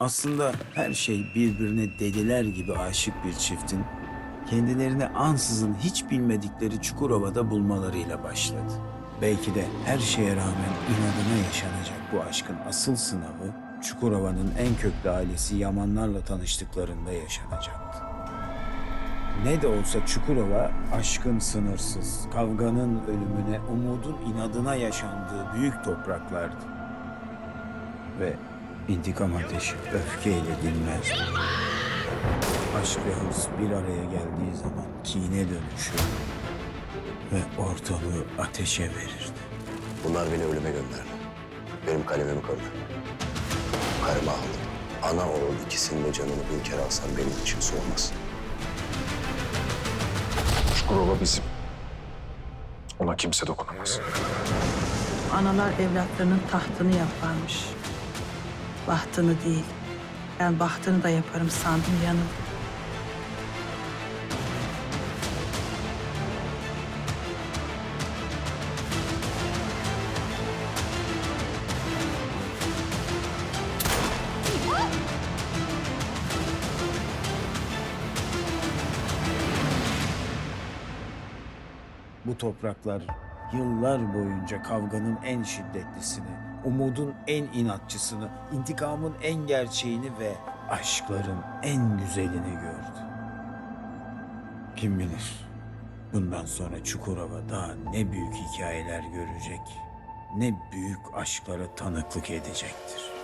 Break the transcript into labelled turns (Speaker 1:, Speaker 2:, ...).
Speaker 1: Aslında her şey birbirine deliler gibi aşık bir çiftin kendilerini ansızın hiç bilmedikleri Çukurova'da bulmalarıyla başladı. Belki de her şeye rağmen inadına yaşanacak bu aşkın asıl sınavı Çukurova'nın en köklü ailesi Yamanlarla tanıştıklarında yaşanacaktı. Ne de olsa Çukurova aşkın sınırsız, kavganın ölümüne, umudun inadına yaşandığı büyük topraklardı. Ve intikam ateşi öfkeyle dinmezdi. Aşk ve hırs bir araya geldiği zaman kine dönüşür ve ortalığı ateşe verirdi.
Speaker 2: Bunlar beni ölüme gönderdi. Benim kalemimi kırdı. Karımı aldım. Ana oğul ikisinin de canını bin kere alsam benim için soğumaz.
Speaker 3: Çukurova bizim. Ona kimse dokunamaz.
Speaker 4: Analar evlatlarının tahtını yaparmış. Bahtını değil. Ben bahtını da yaparım sandım yanım.
Speaker 1: Bu topraklar yıllar boyunca kavganın en şiddetlisini, umudun en inatçısını, intikamın en gerçeğini ve aşkların en güzelini gördü. Kim bilir bundan sonra Çukurova daha ne büyük hikayeler görecek, ne büyük aşklara tanıklık edecektir.